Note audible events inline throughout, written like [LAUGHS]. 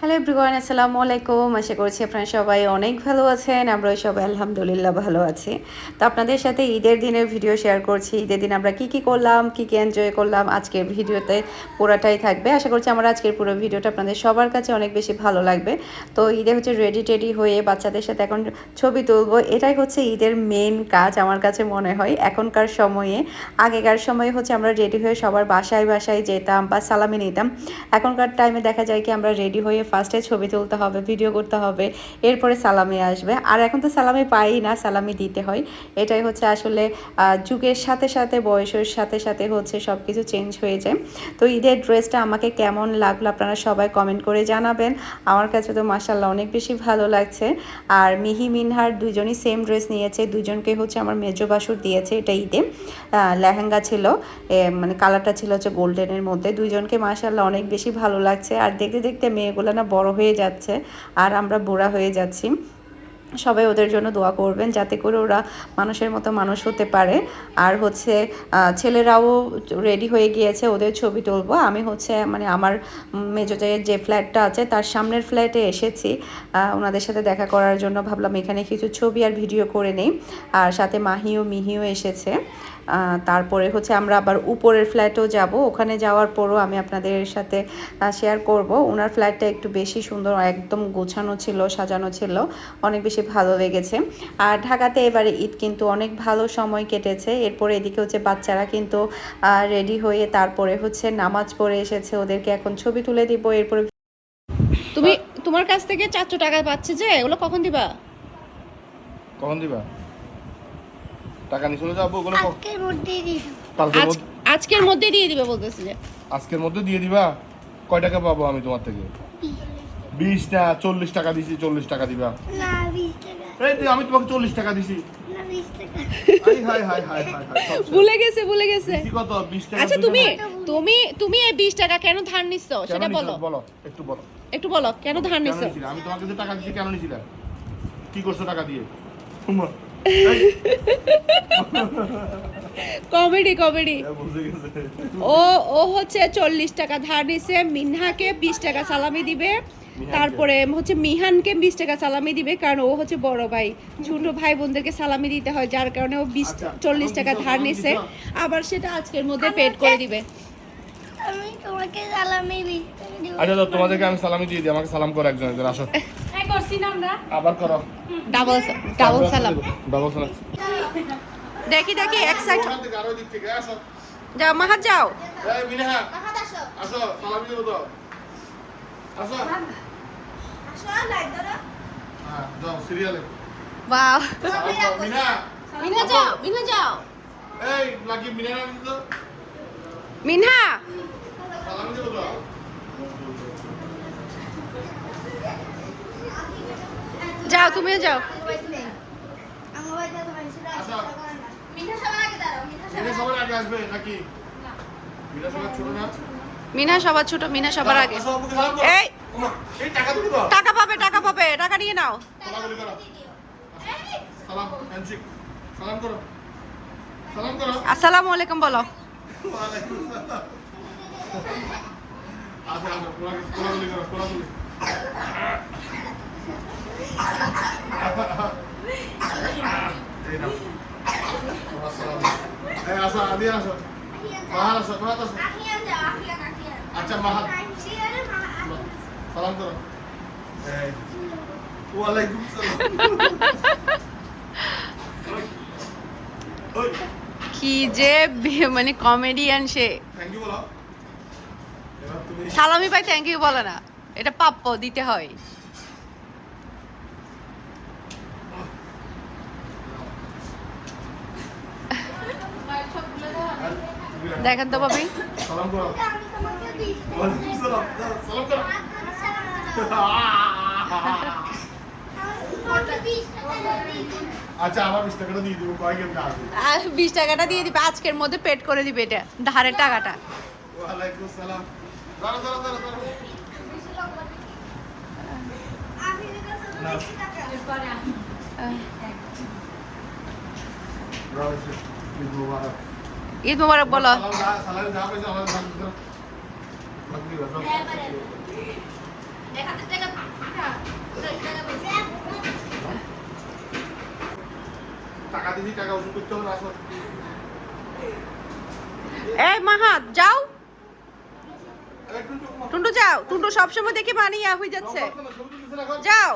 Hello everyone আসসালামু আলাইকুম আশা করছি আপনারা সবাই অনেক ভালো আছেন আমরা সবাই আলহামদুলিল্লাহ ভালো আছি। তো আপনাদের সাথে ঈদের দিনের ভিডিও শেয়ার করছি। ঈদের দিন আমরা কি কি করলাম, কি কি এনজয় করলাম, আজকের ভিডিওতে পুরোটাই থাকবে। আশা করছি আমার আজকের পুরো ভিডিওটা আপনাদের সবার কাছে অনেক বেশি ভালো লাগবে। তো ঈদে হচ্ছে রেডি টেডি হয়ে বাচ্চাদের সাথে এখন ছবি তুলবো। এটাই হচ্ছে ঈদের মেন কাজ আমার কাছে মনে হয়। এখনকার সময়ে, আগেকার সময়ে হচ্ছে আমরা রেডি হয়ে সবার বাসায় বাসায় যেতাম বা সালামি নিতাম। এখনকার টাইমে দেখা যায় কি আমরা রেডি হয়ে ফার্স্টে ছবি তুলতে হবে ভিডিও করতে হবে, এরপরে সালামি আসবে। আর এখন তো সালামি পাই না, সালামি দিতে হয়। এটাই হচ্ছে আসলে যুগের সাথে সাথে, বয়সের সাথে সাথে হচ্ছে সব কিছু চেঞ্জ হয়ে যায়। তো ঈদের ড্রেসটা আমাকে কেমন লাগল আপনারা সবাই কমেন্ট করে জানাবেন। আমার কাছে তো মাসাল্লাহ অনেক বেশি ভালো লাগছে। আর মিহি মিনহার দুজনই সেম ড্রেস নিয়েছে, দুজনকে হচ্ছে আমার মেজো বাসুর দিয়েছে এটা ঈদে। লেহেঙ্গা ছিল মানে কালারটা ছিল হচ্ছে গোল্ডেনের মধ্যে। দুজনকে মাসাল্লাহ অনেক বেশি ভালো লাগছে। আর দেখতে দেখতে মেয়েগুলো না, বড় হয়ে যাচ্ছে আর আমরা বুড়া হয়ে যাচ্ছি। সবাই ওদের জন্য দোয়া করবেন যাতে করে ওরা মানুষের মতো মানুষ হতে পারে। আর হচ্ছে ছেলেরাও রেডি হয়ে গিয়েছে, ওদের ছবি তুলবো। আমি হচ্ছে মানে আমার মেজোজাইয়ের যে ফ্ল্যাটটা আছে, তার সামনের ফ্ল্যাটে এসেছি। ওনাদের সাথে দেখা করার জন্য ভাবলাম এখানে কিছু ছবি আর ভিডিও করে নেই। আর সাথে মাহিও, মিহিও এসেছে। তারপরে হচ্ছে আমরা আবার উপরের ফ্ল্যাটেও যাব। ওখানে যাওয়ার পরও আমি আপনাদের সাথে শেয়ার করব। ওনার ফ্ল্যাটটা একটু বেশি সুন্দর একদম গোছানো ছিল সাজানো ছিল। অনেক বেশি ভালো লেগেছে। আর ঢাকাতে এবারে ঈদ কিন্তু অনেক ভালো সময় কেটেছে। এরপরে এদিকে হচ্ছে বাচ্চারা কিন্তু রেডি হয়ে তারপরে হচ্ছে নামাজ পড়ে এসেছে। ওদেরকে এখন ছবি তুলে দিব। এরপরে তুমি তোমার কাছ থেকে চারশো টাকা পাচ্ছে যে ওগুলো কখন দিবা? কখন দিবা? টাকা নিয়ে চলে যাব ওগুলো আজকের মধ্যেই দিয়ে দেবো। আজকের মধ্যে দিয়ে দিবে বলতেছে যে আজকের মধ্যে দিয়ে দিবা? কয় টাকা পাবো আমি তোমার থেকে? বিশ। না চল্লিশ টাকা দিছি চল্লিশ টাকা দিবা। না বিশ টাকা। এই যে আমি তোমাকে চল্লিশ টাকা দিছি। ভুলে গেছে ভুলে গেছে। আচ্ছা তুমি তুমি তুমি এই বিশ টাকা কেন ধার নিচ্ছ সেটা বলো। বলো একটু বলো। একটু বলো কেন ধার নিচ্ছ আমি তোমাকে যে টাকা দিছি কেন নিছিলে? কি করছ টাকা দিয়ে? [LAUGHS] কমেডি কমেডি বুঝে গেছে। ও ও হচ্ছে চল্লিশ টাকা ধার নিছে মিনহাকে বিশ টাকা সালামি দিবে। তারপরে হচ্ছে মিহানকে বিশ টাকা সালামি দিবে কারণ ও হচ্ছে বড় ভাই। ছোট ভাই বোনদেরকে সালামি দিতে হয় যার কারণে ও বিশ আচ্ছা, চল্লিশ টাকা ধার নিছে। আবার সেটা আজকের মধ্যে পেড করে দিবে। আমি তোমাকে সালামি বিশ আচ্ছা তোমাদেরকে আমি সালামি দিয়ে দিই আমাকে সালাম করো একজন একজন আসো আবার করো। ডাবল ডাবল সালাম ডাবল সালাম দেখি দেখি এক সাইড যাও মাহাত যাও। এই মিনহা আসো। সালামি দেবো তো আসো। হ্যাঁ যাও সিরিয়ালে বাহ মিনা মিনা। যাও মিনা যাও। এই লাকি মিনা না মিনহা সালামি দেবো তো যাও তুমিও যাও। মিনা সবার ছোট মিনা সবার আগে। এই। টাকা পাবে টাকা পাবে টাকা নিয়ে নাও। আসসালামু আলাইকুম বলো। ওয়ালাইকুম আচ্ছা মাহাত সালাম করো ওয়ালাইকুম সালাম কি যে মানে কমেডিয়ান সে সালামি ভাই থ্যাংক ইউ বলে না। এটা প্রাপ্য দিতে হয় দেখেন তো ভাবি সালাম করো আমি তোমাকে বিশ টাকা ওয়ালাইকুম সালাম সালাম করো তোমাকে বিশ টাকা দিয়ে দিই। আচ্ছা আমার বিশ টাকাটা দিয়ে দেবো কয় কেমন আসবে আর বিশ টাকাটা দিয়ে দিবে আজকের মধ্যে পেড করে দিবে এটা ধারের টাকাটা। ঈদ মোবারক বলো। এই মাহাত যাও। টুন্টু যাও। টুন্টু সবসময় দেখে বানিয়ে হয়ে যাচ্ছে। যাও।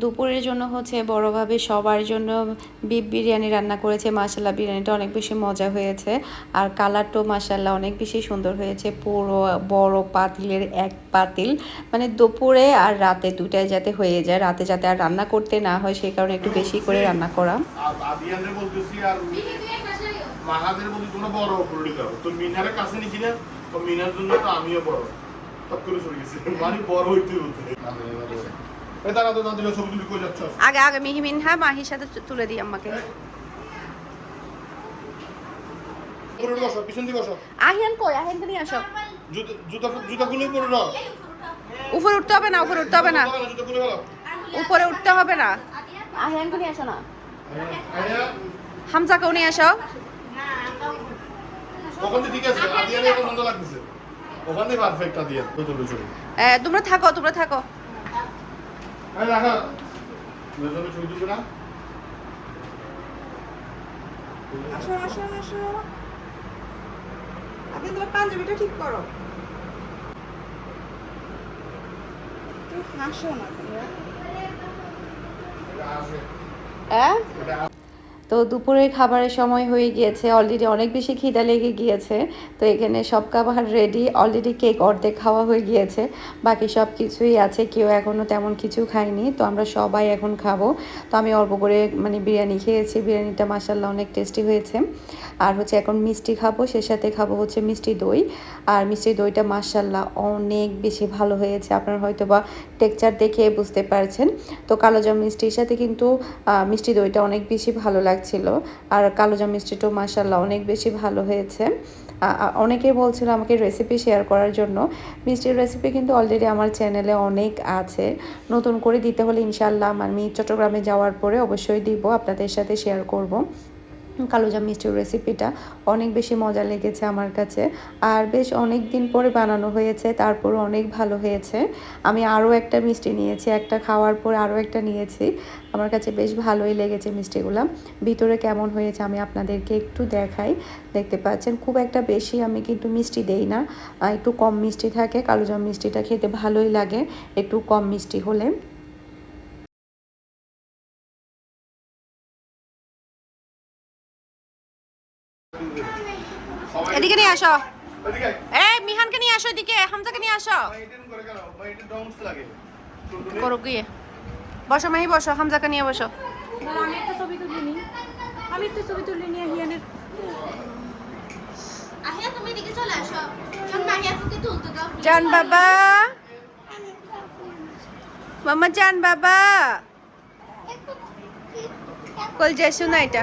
দুপুরের জন্য হচ্ছে বড়োভাবে সবার জন্য বিফ বিরিয়ানি রান্না করেছে মাসাল্লাহ বিরিয়ানিটা অনেক বেশি মজা হয়েছে। আর কালারটাও মাসাল্লাহ অনেক বেশি সুন্দর হয়েছে পুরো বড় পাতিলের এক পাতিল। মানে দুপুরে আর রাতে দুটায় যাতে হয়ে যায় রাতে যাতে আর রান্না করতে না হয় সেই কারণে একটু বেশি করে রান্না করা। আর মাহাদের বলতে তোমরা বড় অপরটি করো। তো মিনারের কাছে নিছি না তো মিনার জন্য তো আমিও বড়। তপ করে চলে গেছি। মানে বড় হইতে হতে তুলি কই যাচ্ছ? আগে আগে মিহি মিনহা মাহির সাথে তুলে দিই আম্মাকে। পরে বসো পিছন দিয়ে বসো। আহিয়ান কই? আহিয়ানকে নিয়ে আসো। উপরে উঠতে হবে না উপরে উঠতে হবে না। উপরে উঠতে হবে না। আহিয়ানকে নিয়ে আসো না। হামজাকেও নিয়ে আসো। ওখান থেকে ঠিক আছে আদিয়ানে এখন সুন্দর লাগতেছে। ওখান থেকে পারফেক্ট আদিয়ান কই তুলবে ছবি। তোমরা থাকো তোমরা থাকো। এই রাখা। মেজনে ছবি তুলবে না? আসো আসো আসো। আপনি তোমার পাঞ্জাবিটা ঠিক করো। হাসো না হ্যাঁ তো দুপুরের খাবারের সময় হয়ে গিয়েছে অলরেডি অনেক বেশি খিদা লেগে গিয়েছে, তো এখানে সব খাবার রেডি অলরেডি কেক অর্ধেক খাওয়া হয়ে গিয়েছে, বাকি সব কিছুই আছে, কেউ এখনও তেমন কিছু খায়নি, তো আমরা সবাই এখন খাব। তো আমি অল্প করে মানে বিরিয়ানি খেয়েছি, বিরিয়ানিটা মাসাল্লাহ অনেক টেস্টি হয়েছে। আর হচ্ছে এখন মিষ্টি খাব, সে সাথে খাব হচ্ছে মিষ্টি দই। আর মিষ্টি দইটা মাসাল্লাহ অনেক বেশি ভালো হয়েছে, আপনারা হয়তো বা টেক্সচার দেখে বুঝতে পারছেন। তো কালোজাম মিষ্টির সাথে কিন্তু মিষ্টি দইটা অনেক বেশি ভালো লাগছিল আর কালোজাম মিষ্টিটাও মাসাল্লাহ অনেক বেশি ভালো হয়েছে। অনেকেই বলছিল আমাকে রেসিপি শেয়ার করার জন্য। মিষ্টির রেসিপি কিন্তু অলরেডি আমার চ্যানেলে অনেক আছে। নতুন করে দিতে হলে ইনশাল্লাহ আমি চট্টগ্রামে যাওয়ার পরে অবশ্যই দিব, আপনাদের সাথে শেয়ার করব। কালোজাম মিষ্টির রেসিপিটা অনেক বেশি মজা লেগেছে আমার কাছে। আর বেশ অনেক দিন পরে বানানো হয়েছে তারপর অনেক ভালো হয়েছে। আমি আরও একটা মিষ্টি নিয়েছি, একটা খাওয়ার পর আরও একটা নিয়েছি। আমার কাছে বেশ ভালোই লেগেছে মিষ্টিগুলো। ভিতরে কেমন হয়েছে আমি আপনাদেরকে একটু দেখাই। দেখতে পাচ্ছেন, খুব একটা বেশি আমি কিন্তু মিষ্টি দেই না। একটু কম মিষ্টি থাকে কালোজাম মিষ্টিটা খেতে ভালোই লাগে, একটু কম মিষ্টি হলে। আসো। এদিকে এই মিহানকে নিয়ে আসো এদিকে হামজাকে নিয়ে আসো। করে গিয়ে। বসো মাহি বসো হামজাকে নিয়ে বসো। আমি একটা ছবি তুলে আমি একটা ছবি তুলে হিয়ানের আহিয়া তুমি এদিকে চলে আসো। যখন মাহিয়া ফুকে তুলতে দাও জান বাবা। মামা জান বাবা। কল যাইছো না এটা।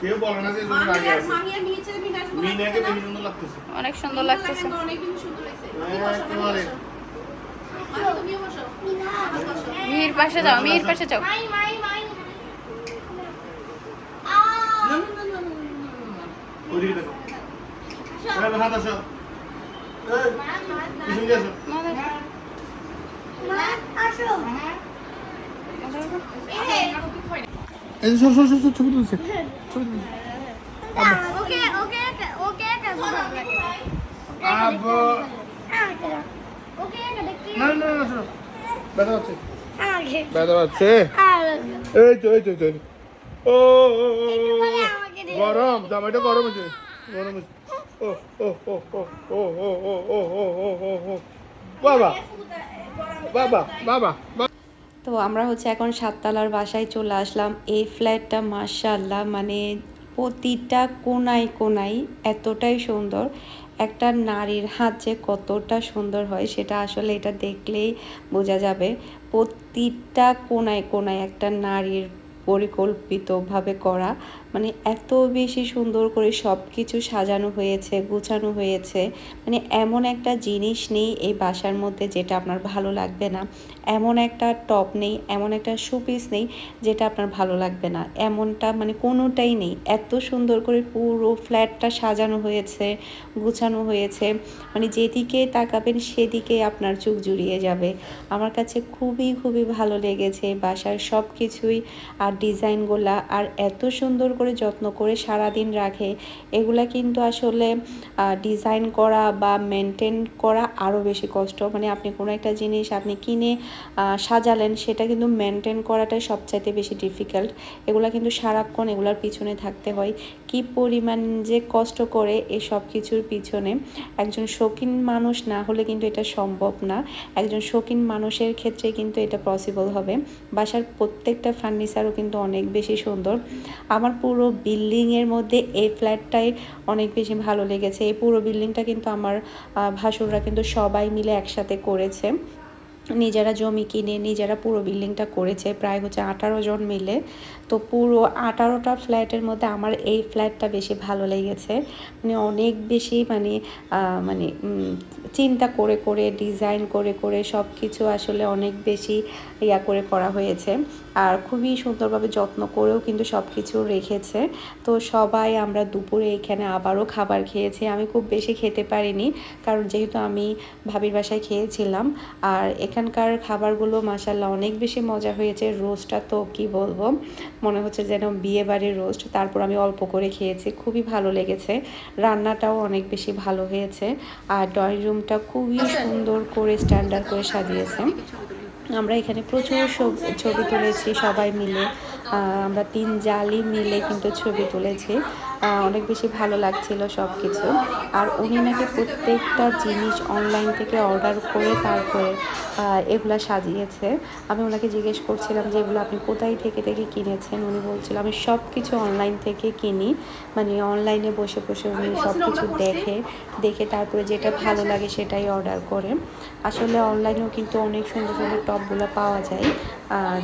কেউ বলে না যে মিনাকে বেশি সুন্দর লাগতেছে। অনেক সুন্দর লাগতেছে। অনেকদিন সুন্দর হয়েছে। মিহির পাশে যাও মিহির পাশে। যাও। মাথা আসো। এই সর সর সর ছবি তুলছে ওকে ওকে ওকে আব্বু ওকে দেখি না না না হচ্ছে আমাকে এই তো এই তো এই তো এই তো। ও। গরম জামাইটা গরম আছে গরম আছে ও ও ও ও ও ও ও ও ও বাবা বাবা বাবা তো আমরা হচ্ছে এখন সাততলার বাসায় চলে আসলাম। এই ফ্ল্যাটটা মার্শাল্লাহ মানে প্রতিটা কোনায় কোনায় এতটাই সুন্দর। একটা নারীর হাত যে কতটা সুন্দর হয়, সেটা আসলে এটা দেখলেই বোঝা যাবে। প্রতিটা কোনায় কোনায় একটা নারীর পরিকল্পিতভাবে করা। মানে এত বেশি সুন্দর করে সব কিছু সাজানো হয়েছে, গুছানো হয়েছে। মানে এমন একটা জিনিস নেই এই বাসার মধ্যে যেটা আপনার ভালো লাগবে না। এমন একটা টপ নেই, এমন একটা শোপিস নেই যেটা আপনার ভালো লাগবে না। এমনটা মানে কোনোটাই নেই। এত সুন্দর করে পুরো ফ্ল্যাটটা সাজানো হয়েছে, গুছানো হয়েছে। মানে যেদিকে তাকাবেন সেদিকে আপনার চোখ জুড়িয়ে যাবে। আমার কাছে খুবই খুবই ভালো লেগেছে বাসার সব কিছুই আর ডিজাইনগুলা। আর এত সুন্দর করে, যত্ন করে সারা দিন রাখে। এগুলা কিন্তু আসলে ডিজাইন করা বা মেনটেন করা আরও বেশি কষ্ট। মানে আপনি কোনো একটা জিনিস আপনি কিনে সাজালেন, সেটা কিন্তু মেনটেন করাটাই সবচাইতে বেশি ডিফিকাল্ট এগুলা কিন্তু সারাক্ষণ এগুলার পিছনে থাকতে হয়। কি পরিমাণ যে কষ্ট করে এই সব কিছুর পিছনে, একজন শৌখিন মানুষ না হলে কিন্তু এটা সম্ভব না। একজন শৌখিন মানুষের ক্ষেত্রে কিন্তু এটা পসিবল হবে। বাসার প্রত্যেকটা ফার্নিচারও কিন্তু অনেক বেশি সুন্দর। আমার পুরো বিল্ডিংয়ের মধ্যে এই ফ্ল্যাটটাই অনেক বেশি ভালো লেগেছে। এই পুরো বিল্ডিংটা কিন্তু আমার ভাসুররা কিন্তু সবাই মিলে একসাথে করেছে। নিজেরা জমি কিনে নিজেরা পুরো বিল্ডিংটা করেছে। প্রায় হচ্ছে আঠারো জন মিলে। তো পুরো আঠারোটা ফ্ল্যাটের মধ্যে আমার এই ফ্ল্যাটটা বেশি ভালো লেগেছে। মানে অনেক বেশি মানে মানে চিন্তা করে করে, ডিজাইন করে করে সব কিছু আসলে অনেক বেশি ইয়া করে করা হয়েছে। আর খুবই সুন্দরভাবে যত্ন করেও কিন্তু সব কিছু রেখেছে। তো সবাই আমরা দুপুরে এখানে আবারও খাবার খেয়েছি। আমি খুব বেশি খেতে পারিনি, কারণ যেহেতু আমি ভাবির বাসায় খেয়েছিলাম। আর এখানকার খাবারগুলো মাসাল্লাহ অনেক বেশি মজা হয়েছে। রোজটা তো কি বলব? মনে হচ্ছে যেন বিয়ে বাড়ির রোস্ট তারপর আমি অল্প করে খেয়েছি খুবই ভালো লেগেছে। রান্নাটাও অনেক বেশি ভালো হয়েছে আর ড্রয়িং রুমটা খুবই সুন্দর করে স্ট্যান্ডার্ড করে সাজিয়েছে। আমরা এখানে প্রচুর ছবি তুলেছি সবাই মিলে আমরা তিন জালি মিলে কিন্তু ছবি তুলেছি। অনেক বেশি ভালো লাগছিল সব কিছু আর উনি নাকি প্রত্যেকটা জিনিস অনলাইন থেকে অর্ডার করে তারপরে এগুলা সাজিয়েছে। আমি ওনাকে জিজ্ঞেস করছিলাম যে এগুলো আপনি কোথায় থেকে থেকে কিনেছেন? উনি বলছিল, আমি সব কিছু অনলাইন থেকে কিনি। মানে অনলাইনে বসে বসে উনি সব কিছু দেখে দেখে তারপরে যেটা ভালো লাগে সেটাই অর্ডার করে। আসলে অনলাইনেও কিন্তু অনেক সুন্দর সুন্দর টপগুলো পাওয়া যায়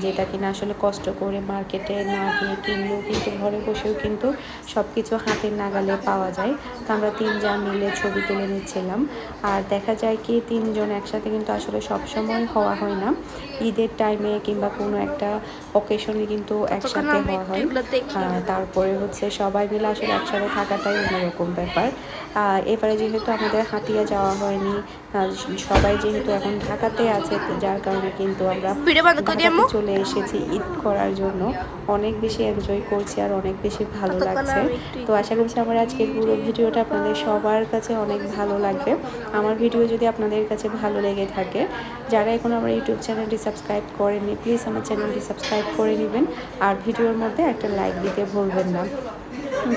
যেটা কিনা আসলে কষ্ট করে মার্কেটে না গিয়ে কিনলেও কিন্তু, ঘরে বসেও কিন্তু সব কিছু হাতের নাগালে পাওয়া যায়। তো আমরা তিনজন মিলে ছবি তুলে নিচ্ছিলাম। আর দেখা যায় কি তিনজন একসাথে কিন্তু আসলে সবসময় হওয়া হয় না। ঈদের টাইমে কিংবা কোনো একটা অকেশনে কিন্তু একসাথে হওয়া হয়। তারপরে হচ্ছে সবাই মিলে আসলে একসাথে থাকাটাই অন্যরকম ব্যাপার। এবারে যেহেতু আমাদের হাতিয়া যাওয়া হয়নি সবাই যেহেতু এখন ঢাকাতে আছে যার কারণে কিন্তু আমরা চলে এসেছি ঈদ করার জন্য। অনেক বেশি এনজয় করছি আর অনেক বেশি ভালো লাগছে। তো আশা করছি আমার আজকের পুরো ভিডিওটা আপনাদের সবার কাছে অনেক ভালো লাগবে। আমার ভিডিও যদি আপনাদের কাছে ভালো লেগে থাকে, যারা এখন আমার ইউটিউব চ্যানেলটি সাবস্ক্রাইব করেনি প্লিজ আমার চ্যানেলটি সাবস্ক্রাইব করে নেবেন। আর ভিডিওর মধ্যে একটা লাইক দিতে ভুলবেন না।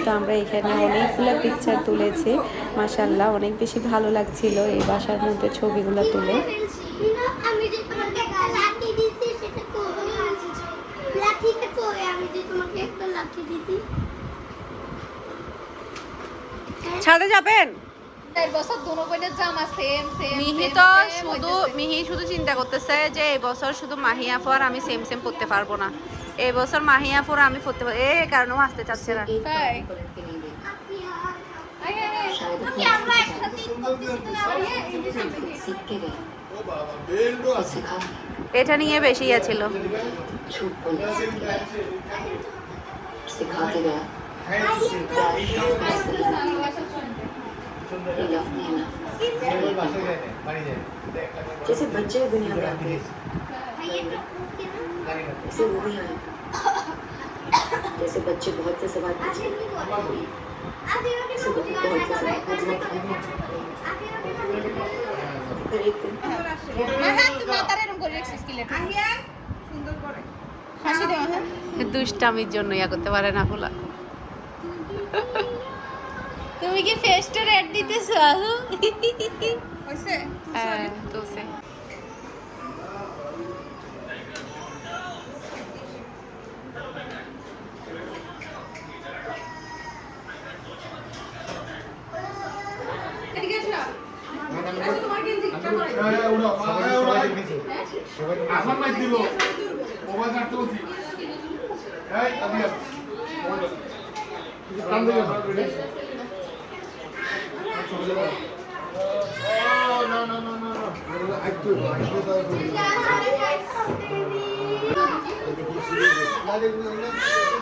তো আমরা এখানে অনেকগুলো পিকচার তুলেছি মাসাল্লাহ অনেক বেশি ভালো লাগছিল এই বাসার মধ্যে ছবিগুলো তুলে। লাঠি দিছি সেটা করে লাঠিটা করে আমি যে তোমাকে একটা লাঠি দিছি ছাদে যাবেন? মিহি তো শুধু মিহি শুধু চিন্তা করতেছে যে শুধু মাহিয়া আমি সেম সেম পড়তে পারব না। মাহিয়া আমি পড়তে পারব আসতে না। এটা নিয়ে বেশি ইয়া ছিল। झूठ बोलना सीख गया सिखा के गया ये लफ नहीं ना जैसे बच्चे दुनिया में आते हैं ऐसे वो भी आए जैसे बच्चे बहुत से सवाल पूछे আপনি আমাকে ऐसे बच्चे बहुत से सवाल पूछना फिर एक दिन হ্যাঁ তুই মাথার এরকম করে রাখছিস কি লেখা সুন্দর করে হাসি দেওয়া হ্যাঁ দুষ্টামির জন্য ইয়া করতে পারে না ফুলা তুমি কি ফেসটা রেড দিতেছো আহু? হইছে? হ্যাঁ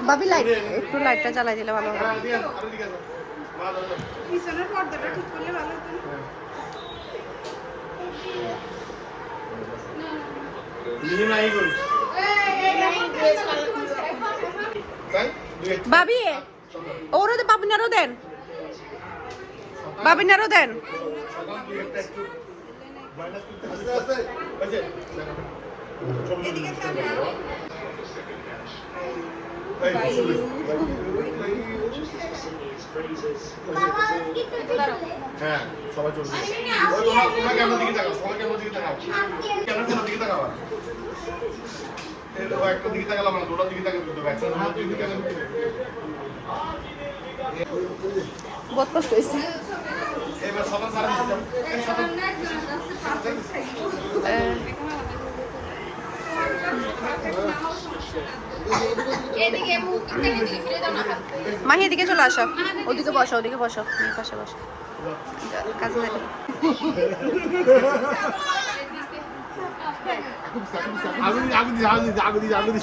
ভাবি লাইট একটু লাইটটা চালাই দিলে ভালো হবে হ্যাঁ পিছনের পর্দাটা ঠিক করলে ভালো হতো নিয়ে ওরও দে বাবিনারও দেন। বাবিনারও দেন। হ্যাঁ সবাই চলবে তোমরা ক্যামেরার দিকে তাকাও সবাই ক্যামেরার দিকে তাকাও। দিকে তাকাও? একটা দিকে তাকালাম না দুটোর দিকে তাকাতে হবে একসাথে দিকে তাকাতে হবে বহুত মাহি এদিকে চলে আসো ওদিকে বসো ওদিকে বসো পাশে বসো আগুন আগুন